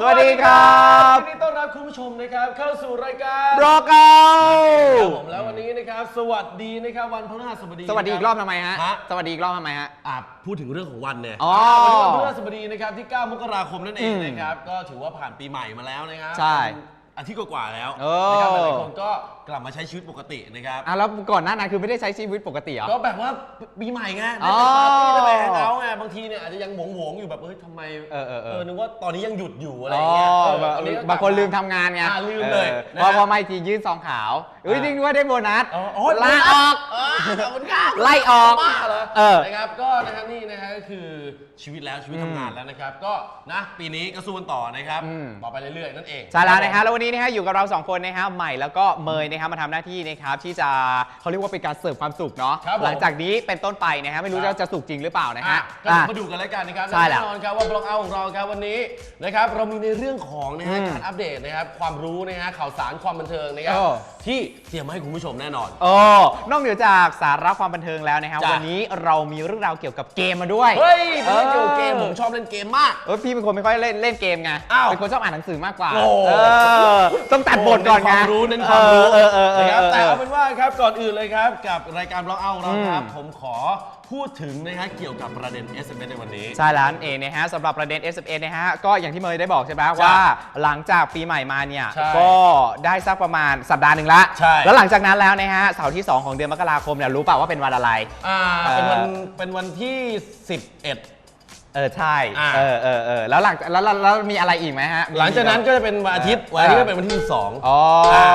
สวัสดีครับยินดีต้อนรับคุณผู้ชมนะครับ เข้าสู่รายการบล็อกเอาครับผมแล้ววันนี้นะครับ สวัสดีนะครับวันพฤหัสบดีสวัสดีอีกรอบทำไมฮะ ฮะ สวัสดีอีกรอบทำไมฮะ อะพูดถึงเรื่องของวันเนี่ยอ๋อวันนี้วันพฤหัสบดีนะครับที่ 9 มกราคมนั่นเองอืมนะครับ ก็ถือว่าผ่านปีใหม่มาแล้วนะครับใช่เป็น อาทิตย์กว่าๆแล้วเออ นะครับหลายๆคนก็กลับมาใช้ชีวิตปกตินะครับ อะแล้วก่อนหน้านั้นคือไม่ได้ใช้ชีวิตปกติเหรอ ก็แบบว่าปีใหม่ไงอ๋ได้อไปปาร์ตี้ได้ไปแฮงเอาท์ไงบางทีเนี่ยอาจจะยังหวงๆอยู่แบบเฮ้ยทำไมเออเออเออ นึกว่าตอนนี้ยังหยุดอยู่อะไรอ๋ออย่างเงี้ยเออแบบอัก็บางคนลืมทำงานไงอ่าลืมเลยออนะพอฮะพอไม่ทียื่นซองขาวเอ้ยอ่า จริงด้วยได้โบนัสอ๋ออ๋อลาออกเออขอบคุณครับไล่ออกบ้าเหรอเออนะครับก็นะครับนี่นะฮะก็คือชีวิตแล้วชีวิตทำงานแล้วนะครับ ก็นะปีนี้ก็สู้กันต่อนะครับอืม ต่อไปเรื่อยๆนั่นเอง ใช่แล้วนะฮะแล้ววันนี้นะฮะอยู่กับเราสองคนนะครับใหม่แล้วก็เมยนะครับมาทำหน้าที่นะครับที่จะเขาเรียกว่าเป็นการเสิร์ฟความสุขเนาะครับผม หลังจากนี้เป็นต้นไปนะฮะไม่รู้ครับว่าจะสุขจริงหรือเปล่านะอะฮะ ก็เดี๋ยวอะมาดูกันแล้วกันนะครับใช่แล้วแน่นอนครับว่าบล็อกเอาของเราครับวันนี้นะครับเรามีในเรื่องของนะฮะอืมการอัปเดตนะครับความรู้นะฮะข่าวสารความบันเทิงนะครับเออ ที่เตรียมมาให้คุณผู้ชมแน่นอน โอ้นอกเหนือจากสาระความบันเทิงแล้วนะครับจ้ะ วันนี้เรามีเรื่องราวเกี่ยวกับเกมมาด้วย เฮ้ยพี่เออเกี่ยวกับเกมผมชอบเล่นเกมมาก เออพี่เป็นคนไม่ค่อยเล่นเล่นเกมไงอ้าวเป็นคนชอบอ่านหนังสือมากกว่าโอ้เออต้องตัดบทก่อนไงเน้นความรู้เน้นความรู้เออเออเออนะครับเออแต่เอาเป็นว่าครับก่อนอื่นเลยครับ กับรายการบล็อกเอาของเราครับอืมผมขอพูดถึงนะฮะเกี่ยวกับประเด็น SMS ในวันนี้ ใช่แล้วนั่นเองนะฮะสำหรับประเด็น s อ n นะฮะก็อย่างที่เมย์ได้บอกใช่ไหมว่าหลังจากปีใหม่มาเนี่ยใช่ก็ได้สักประมาณสัปดาห์หนึ่งละใช่ แล้วหลังจากนั้นแล้วนะฮะเสาร์ที่ 2 ของเดือนมกราคมเนี่ยรู้เปล่าว่าเป็นวันอะไร อ่าเออเป็นวันเป็นวันที่ 11 เออใช่อ่า เออเออเออแล้วหลังแล้วแล้วแล้วมีอะไรอีกไหมฮะมีหลังจากนั้นก็จะเป็นวันอาทิตย์วันอาทิตย์ก็เป็นวันที่ 12 อ๋ออ่า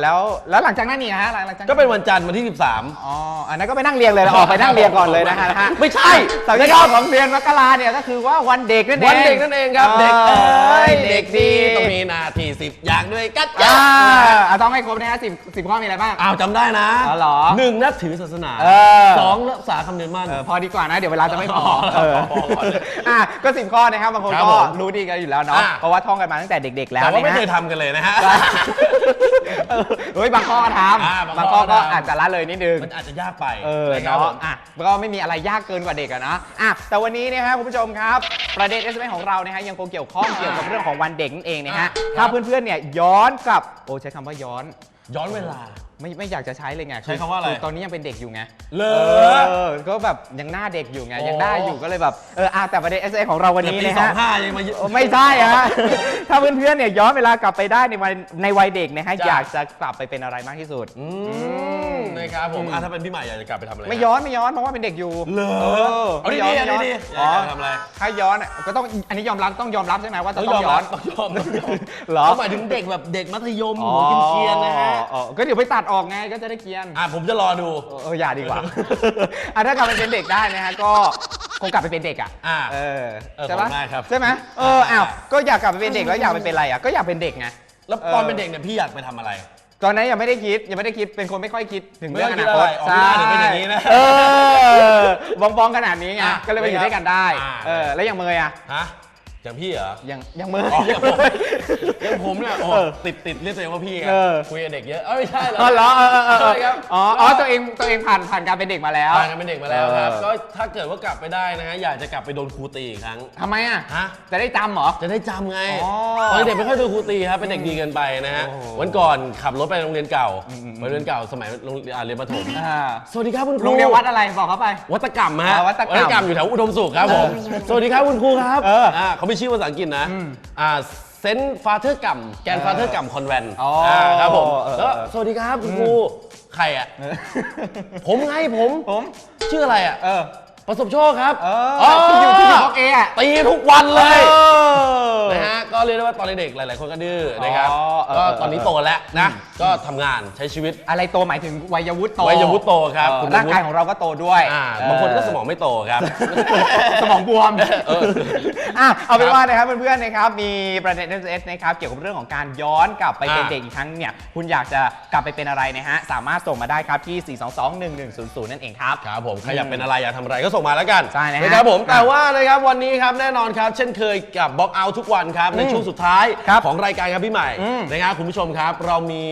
แล้วแล้วหลังจากนั้นนี่นะฮะหลังหลังจากก็เป็นวันจันทร์วันที่ 13 อ๋ออันนั้นก็ไปนั่งเรียงเลยออกไปนั่งเรียงก่อนเลยนะฮะนะฮะไม่ใช่เสาร์ที่เก้าของเดือนมกราเนี่ยก็คือว่าวันเด็กนั่นเองวันเด็กนั่นเองครับ เด็กเอ้ยเด็กดีต้ต้อองงมีมีหนาทีสิบอย่างด้วยกัดอ่าจ้าอะต้องให้ครบนะฮะสิบสิบข้อมีอะไรบ้าง อ้าวจำได้นะอ๋อเหรอหนึ่งนับถือศาสนาเออ สองรักษาคำเนียนมั่น เออพอดีกว่านะ เดี๋ยวเวลาจะไม่พออ๋อเออพอพอเลยอะก็สิบข้อนะครับบางคนครับก็ผมรู้ดีกันอยู่แล้วเนาะอะ เพราะว่าท่องกันมาตั้งแต่เด็ก ๆ แล้วแต่ว่าไม่นะเคฮะยทำกันเลยนะฮะใช่เออเฮ้ยบางข้อก็ทอ่าำบาบางงข้ข้ออก็ก็ทำ อาจจะละเลยนิดนึง มันอาจจะยากไปเออนะครับผเนาะม อะก็ไม่มีอะไรยากเกินกว่าเด็กอะนะอะแต่วันนี้นะฮะคุณผู้ชมครับ ประเด็น SMS ของเรานะฮะยังคงเกี่ยวข้องเกี่ยวกับเรื่องของวันเด็กนั่นเองนะฮะอะถ้าเพื่อนๆเนี่ยย้อนกลับโอ้ใช้คำว่าย้อนย้อนเวลาไม่ไม่อยากจะใช้เลยไงใช้คำว่าอะไร ตอนนี้ยังเป็นเด็กอยู่ไงเลเอยอก็แบบยังหน้าเด็กอยู่ไงโอ้ยังได้อยู่ก็เลยแบบเอออะแต่ประเด็น s อของเราวันนี้ปีนะสอฮะงห้ายังมาเออไม่ใช่ฮะ ถ้าเพื่อนๆเนี่ยย้อนเวลากลับไปได้ในวัยในวัยเด็กนะฮะจ้ะ อยากจะกลับไปเป็นอะไรมากที่สุด อืมนะครับผมอะถ้าเป็นพี่ใหม่อยากจะกลับไปทำอะไรไม่ย้อนไม่ย้อนเพราะว่าเป็นเด็กอยู่ เลเออเอาไม่ดีย้อนๆเอาไม่ย้อนดีๆอ๋ออยากจะทำอะไร ถ้าย้อนอะก็ต้องอันนี้ยอมรับต้องยอมรับใช่ไหมว่าจะต้องต้ยอองมย้อรันบต้องยอมต้องยอมเหรอ เขาหมายถึงเด็กแบบเด็กมัธยมหัวเกรียนๆนะฮะอ๋อก็เดี๋ยวไปตัดออกไงก็จะได้เกรียนอะผมจะรอดู เออเอออย่าดีกว่า อะถ้ากลับไปเป็นเด็กได้นะฮะก็คงกลับไปเป็นเด็กอะอ่าเออเออใช่ปะผมได้ครับใช่ไหมเอออ้าวก็อยากกลับไปเป็นเด็กแล้วอยากไปเป็นอะไรอะก็อยากเป็นเด็กไง แล้วตอนเป็นเด็กเนี่ยพี่อยากไปทำอะไร ตอนนั้นยังไม่ได้คิดยังไม่ได้คิดเป็นคนไม่ค่อยคิดถึงเรื่องอนาคตไม่ค่อยคิดอะไรออกไม่ได้เดี๋ยวเป็นอย่างนี้นะเออบองบองๆขนาดนี้ไงอะก็เลยไปอยู่ด้วยกันได้อ่า เออแล้วอย่างเมยอะฮะ อย่างพี่เหรอ ยังยังเมยอ๋อยังเมยอย่างผมเนี่ยโอ้เออติดติดเรียกตัวเองว่าพี่ไงเออ คุยกับเด็กเยอะเอ้ยไม่ใช่เหรออ๋อเหรอเออเออเออเอใช่อครับอ๋ออ๋อตัวเองตัวเองผ่านผ่านการเป็นเด็กมาแล้ว ผ่านกันเป็นเด็กมาแล้วครับ เออ ก็ถ้าเกิดว่ากลับไปได้นะฮะอยากจะกลับไปโดนครูตีอีกครั้ง ทำไมอะฮะ จะได้จำเหรอ จะได้จำไงอ๋อตอนเด็กไม่ค่อยโดนครูตีครับเป็นเด็กดีเกินไปนะฮะโอ้โห วันก่อนขับรถไปโรงเรียนเก่าอืมอืมไปโรงเรียนเก่าสมัยโรงเรียนอ่าเรียนประถมอ่าสวัสดีครับคุณครู โรงเรียนวัดอะไรบอกเขาไป วัตกรรมฮะอ่าวัตกรรมอยู่แถวอุดมสุขครับผม สวัสดีครับคุณครูครับเอออ่าเขาไม่ชื่อภาษาอังกฤษนะอืมอ่าเซนต์ฟาเธอร์กัมแกนฟาเธอร์กัมคอนแวนต์อ๋ออ่ครับผมเออ แล้วเออสวัสดีครับคุณครูใครอะ ผมไงผมผม ชื่ออะไรอะ เออ ประสบโชคครับเออที่อยู่ที่อยู่บล็อกเออะ ตีทุกวันเลยออนะฮะ ก็เรียกได้ว่าตอนเด็กๆหลาย ๆ คนก็ดื้อนะครับ อ๋อเออก็เออตอนนี้โตแล้วนะ ก็ทำงานใช้ชีวิต อะไรโตหมายถึงวัยวุฒิโตวัยวุฒิโตครับเออคุณร่างกายของเราก็โตด้วยอ่าเออ บางคนก็สมองไม่โตครับ สมองบวมเอออะเอาเป็นว่านะครับเพื่อนๆนะครับมีประเด็น s นะครับเกี่ยวกับเรื่องของการย้อนกลับไปเป็นอ่าเด็กอีกครั้งเนี่ยคุณอยากจะกลับไปเป็นอะไรนะฮะสามารถส่งมาได้ครับที่ 4221100 นั่นเองครับ ครับผมใครอยากเป็นอะไรอยากทำอะไรก็ส่งมาแล้วกันใช่นะฮะครับผมอะแต่ว่านะครับวันนี้ครับแน่นอนครับ เช่นเคยกับบล็อกเอาทุกวันครับในช่วงสุดท้ายครับของรายการครับพี่ใหม่อืมนะครับคุณผู้ชมครับ เรามี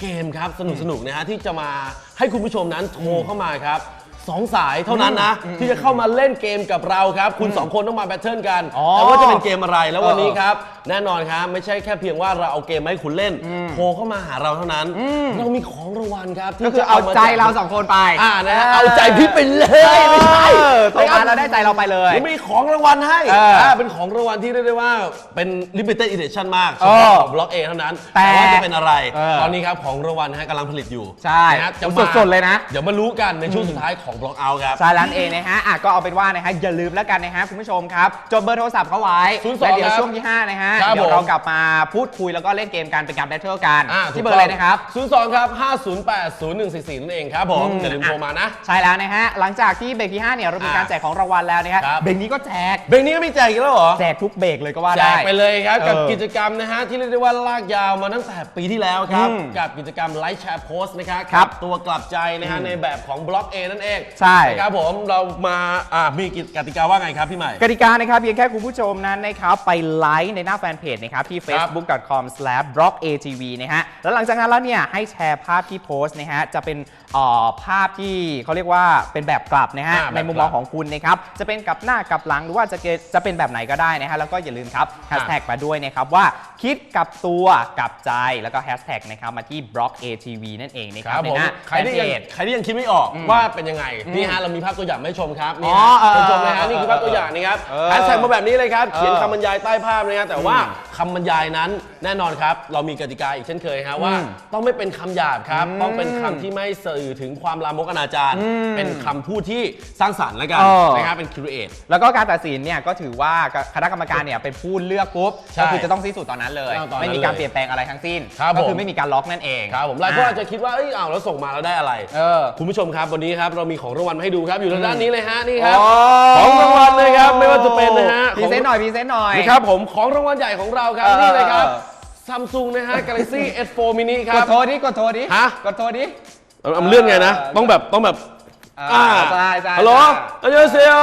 เกมครับสนุกสนุกๆนะฮะที่จะมาให้คุณผู้ชมนั้นโทรเข้ามาครับสองสายเท่านั้นนะ ที่จะเข้ามาเล่นเกมกับเราครับ คุณสองคนต้องมาแบทเทิลกันอ๋อแต่ว่าจะเป็นเกมอะไรแล้ววันนี้เออครับ แน่นอนครับไม่ใช่แค่เพียงว่าเราเอาเกมมาให้คุณเล่นโทรเข้ามาหาเราเท่านั้น เรามีของรางวัลครับที่ก็คือจะเอามใจแกเราสองคนไปอ่านะฮะเอาใจพี่ไปเลยใช่ไม่ใช่เออโทรมาแล้วได้ใจเราไปเลย ยังมีของรางวัลให้เอออ่าเป็นของรางวัลที่เรียกได้ว่าเป็น limited edition มากเฉเออพาะของบล็อกเอเท่านั้นแต่ว่าจะเป็นอะไร เออ ตอนนี้ครับของรางวัลนะฮะกำลังผลิตอยู่ใช่นะฮะจะโอ้มาสดๆเลยนะ เดี๋ยวมารู้กันในช่วงสุดท้ายของบล็อกเอาครับใช่ร้านเองนะฮะอะก็เอาเป็นว่านะฮะอย่าลืมแล้วกันนะฮะคุณผู้ชมครับ จดเบอร์โทรศัพท์เขาไว้02แล้วเดี๋ยวครับ ช่วงที่ 5 นะฮะครับเดี๋ยวผมเรากลับมาพูดคุยแล้วก็เล่นเกมกันเป็นการแบทเทิลกันอ่าที่เบอร์อะไรนะครับ 02 ครับ 508 0144นั่นเองครับผมอืม อย่าลืมโทรมานะ ใช่แล้วนะฮะ หลังจากที่เบรกที่ 5 เนี่ยเรามีการอ่าแจกของรางวัลแล้วนะฮะครับ เบรกนี้ก็แจก เบรกนี้ก็มีแจกอีกแล้วเหรอ แจกทุกเบรกเลยก็ว่าแจได้ กไปเลยครับ กับเออกิจกรรมนะฮะ ที่เรียกได้ว่าลากยาวมาตั้งแต่ปีที่แล้วครับ อืมกับกิจกรรมไลฟ์แชร์โพสต์นะครับครับตัวกลับใจนะฮะ ในแบบของบล็อก A นั่นเองใช่ นะครับผมเรามาอ่ามีกติกาว่าไงครับพี่ใหม่ กติกานะครับเพียงแค่คุณผู้ชมนั้นนะครับไปไลค์ในหน้าแฟนเพจนะครับที่ facebook.com/blogatv นะฮะแล้วหลังจากนั้นแล้วเนี่ยให้แชร์ภาพที่โพสต์นะฮะจะเป็นเอ่อภาพที่เขาเรียกว่าเป็นแบบกลับนะฮะอ่าแบบในมุมมองของคุณนะครับจะเป็นกลับหน้ากลับหลังหรือว่าจะเกจะเป็นแบบไหนก็ได้นะฮะแล้วก็อย่าลืมครับแฮชแท็กมาด้วยนะครับว่าคิดกับตัวกับใจแล้วก็แฮชแท็กนะครับมาที่ blogatv นั่นเองนะคครัรับบในผมหน้าใครที่ยังแฟนเพจใครที่ยังคิดไม่ออกว่าเป็นยังไงนี่ฮะเรามีภาพตัวอย่างมาให้ชมครับนี่อ๋อฮะเออเชิญชมเลยฮะนี่คือภาพตัวอย่างนี่ครับเออแฮชแท็กมาแบบนี้เลยครับเขียนเออคำบรรยายใต้ภาพนะครับแต่ว่าคำบรรยายนั้นแน่นอนครับ เรามีกติกาอีกเช่นเคยฮะว่าอืมต้องไม่เป็นคำหยาบครับอืมต้องเป็นคำที่ไม่สื่อถึงความลามกอนาจารมเป็นคำพูดที่สร้างสรรค์แล้วกันเออนะครับเป็น create แล้วก็การตัดสินเนี่ยก็ถือว่าคณะกรรมการเนี่ยเป็นผู้เลือกปุ๊บใช่ก็คือจะต้องสิ้นสุดตอนนั้นเลยเอาตอนนั้นไม่มีการเลยเปลี่ยนแปลงอะไรทั้งสิ้นครับก็คืผอมไม่มีการล็อกนั่นเองครับผมหลายคนอาจจะคิดว่าเอ้ยอ้าวแล้วส่งมาแล้วได้อะไรเออคุณผู้ชมครับวันนี้ครับเรามีของรางวัลมาให้ดูครับอยู่ทางด้านนี้เลยฮะนี่ครับอ๋อของรางวัลเลยครับไม่ว่าจะเป็นนะฮะพรีเซนต์หน่อยพรีเซนต์หน่อยนี่ครับผมของรางวัลใหญ่ของเราครับเออนี่เลยครับเออซัมซุงนะฮะ Galaxy S4 mini คกรัดบโทรดิกดโทรดิฮะ กดโทรดิ เอาเอาเลื่อนไงนะเออต้องแบบต้องแบบ อ่าใช่ใช่ฮัลโหลใช่อันยองเซียว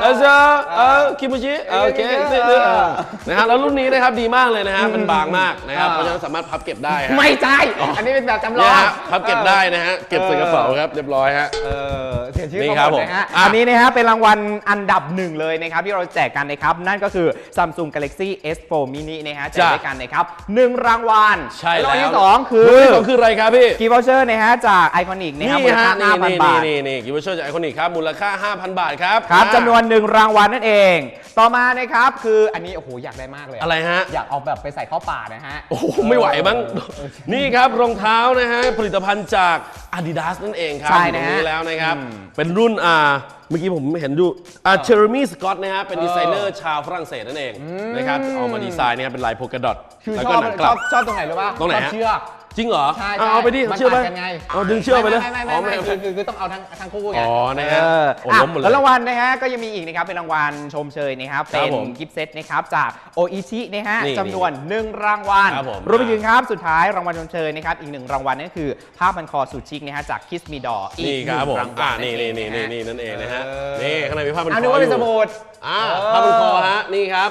เอออันเซียวเอเอออคิมูจิเออโอเคคิมูจินี่เออนะฮะแล้วรุ่นนี้นะครับดีมากเลยนะฮะเป็นบางมากนะครับเออเพราะฉะนั้นสามารถพับเก็บได้ฮะไม่ใช่ อันนี้เป็นแบบจำลอเนี่ยงฮะพับเก็บได้นะฮะเก็บใส่กระเป๋าครับเรียบร้อยฮะ เออเสียชื่อนี่เขาครับหมดนะฮะผมอะ อันนี้นะฮะเป็นรางวัลอันดับหนึ่งเลยนะครับที่เราแจกกันนะครับ นั่นก็คือ Samsung Galaxy S4 mini นะฮะแจกจ้ะด้วยกันนะครับหนึ่งรางวัลใช่รางแล้ววัลที่สองคือรุ่นที่สองคืออะไรครับพี่ กีวอเชอร์นะฮะจากไอคอนิกนะครับมูลฮะค่านี่5,000 บาท นี่นี่กิฟต์เชอร์จากไอคอนิกครับ มูลค่า 5,000 บาทครับครับอ่าจำนวนหนึ่งรางวัลนั่นเอง ต่อมานะครับคืออันนี้โอ้โหอยากได้มากเลย อะไรฮะ อยากเอาแบบไปใส่เข้าป่านะฮะ โอ้โหไม่ไหวมั้ง นี่ครับรองเท้านะฮะ ผลิตภัณฑ์จาก Adidas นั่นเองครับใช่อยู่ตรงนะฮะนี้แล้วนะครับอืมเป็นรุ่นอ่า เมื่อกี้ผมเห็นดูอ่าเชอร์มี่สกอตนะฮะเป็นเออดีไซเนอร์ชาวฝรั่งเศสนั่นเองนะครับเอามาดีไซน์เนี่ยเป็นลายโพกาดอทคือแล้วชก็อบหนังกชลัอบ บชอบตรงไหนรู้ป่ะตรงไหนชอบฮะ เชือก จริงเหรอใช่เอาเอาไปดิมันเชื่อไหมต่างกันไง เอาดึงเชือกไปเลยไม่ไม่ไม่อ๋อไม่ไม่คือคือคือต้องเอาทั้งทั้งคู่ไง อ๋อนะฮะเออโอ้อะล้มหมดเลยแล้วรางวัลนะฮะก็ยังมีอีกนะครับเป็นรางวัลชมเชยนะครับครัเป็บนผมกิฟต์เซตนะครับจากโออิชินะฮะนี่จำนวนหนึ่งรางวัลครับผมรวมไปถึงครับสุดท้ายรางวัลชมเชยนะครับอีกหนึ่งรางวัลนั่นคือผ้าพันคอสุดชิคนะฮะจากคิสมีดออีกนี่ครับผมหนึ่งรางวัอ่าลนี่นี่นี่เองนี่นี่นั่นเองนะฮะเออนี่ข้างในมีผ้าพันคอเอานึกว่าเป็นอสยู่มุดอ่าเออผ้าพันคอฮะนี่ครับ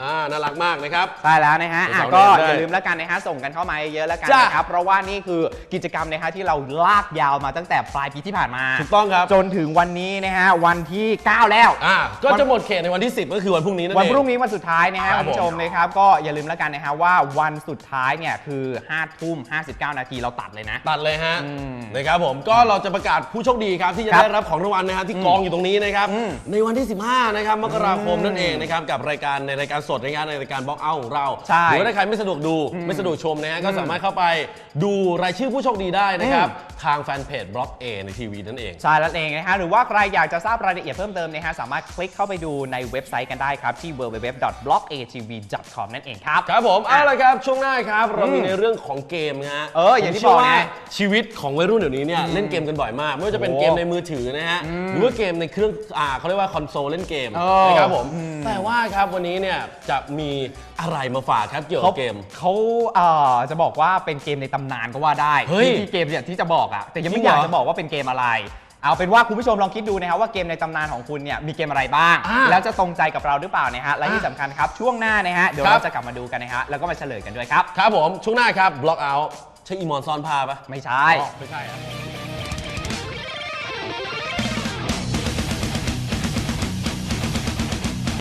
อ่าน่ารักมากนะครับ ใช่แล้วนะฮะอะเสาร์ก็เดือนได้อย่าลืมแล้วกันนะฮะส่งกันเข้ามาเยอะๆแล้วกันจ้ะนะครับเพราะว่านี่คือกิจกรรมนะฮะที่เราลากยาวมาตั้งแต่ปลายปีที่ผ่านมา ถูกต้องครับ จนถึงวันนี้นะฮะวันที่ 9 แล้วอ่าก็จะหมดเขตในวันที่ 10 ก็คือวันพรุ่งนี้นั่นเองวันพรุ่งนี้วันสุดท้ายนะฮะครับคุณผู้ชมนะครับก็อย่าลืมแล้วกันนะฮะว่าวันสุดท้ายเนี่ยคือ5ทุ่ม59 นาทีเราตัดเลยนะ ตัดเลยฮะอืมนะครับผมก็เราจะประกาศผู้โชคดีครับที่จะครับได้รับของรางวัลนะฮะที่กองอยู่ตรงนี้นะครับอืมในวันที่ 15 นะครับมกราคมอืมนั่นเองนะครับกับรายการในรายการสดนะครับในรายการบล็อกเอาของเราใช่หรือว่าถ้าใครไม่สะดวกดูไม่สะดวกชมนะฮะก็สามารถเข้าไปดูรายชื่อผู้โชคดีได้นะครับทางแฟนเพจบล็อกเอในทีวีนั่นเอง ใช่แล้วเองนะฮะหรือว่าใครอยากจะทราบรายละเอียดเพิ่มเติมนะฮะสามารถคลิกเข้าไปดูในเว็บไซต์กันได้ครับ ที่ www.blogatv.com นั่นเองครับ ครับผมเอาละครับช่วงหน้าครับ เรามีอืมในเรื่องของเกมฮะเอออย่างที่ผมเชื่บอกว่านะชีวิตของวัยรุ่นเดี๋ยวนี้เนี่ยเล่นเกมกันบ่อยมาก ไม่ว่าจะเป็นโอ้เกมในมือถือนะฮะหรือว่าเกมในเครื่องอ่าเขาเรียกว่าคอนโซลเล่นเกมเออนะครับผม อืม แต่ว่าครับวันนี้เนี่ยจะมีอะไรมาฝากครับเกี่ยวกับเกม เขาเอ่อจะบอกว่าเป็นเกมในตำนานก็ว่าได้เฮ้ยที่ที่เกมเนี่ยที่จะบอกอะแต่ยังจริไม่งอยากเหรอจะบอกว่าเป็นเกมอะไร เอาเป็นว่าคุณผู้ชมลองคิดดูนะครับว่าเกมในตำนานของคุณเนี่ยมีเกมอะไรบ้าง อ่าแล้วจะตรงใจกับเราหรือเปล่านะฮะและที่อ่าสำคัญครับช่วงหน้านะฮะเดี๋ยวครับ เราจะกลับมาดูกันนะฮะแล้วก็มาเฉลยกันด้วยครับ ครับผมช่วงหน้าครับบล็อกเอาใช่อีมอนซ่อนผ้าปะไม่ใช่ อ๋อไม่ใช่ครับ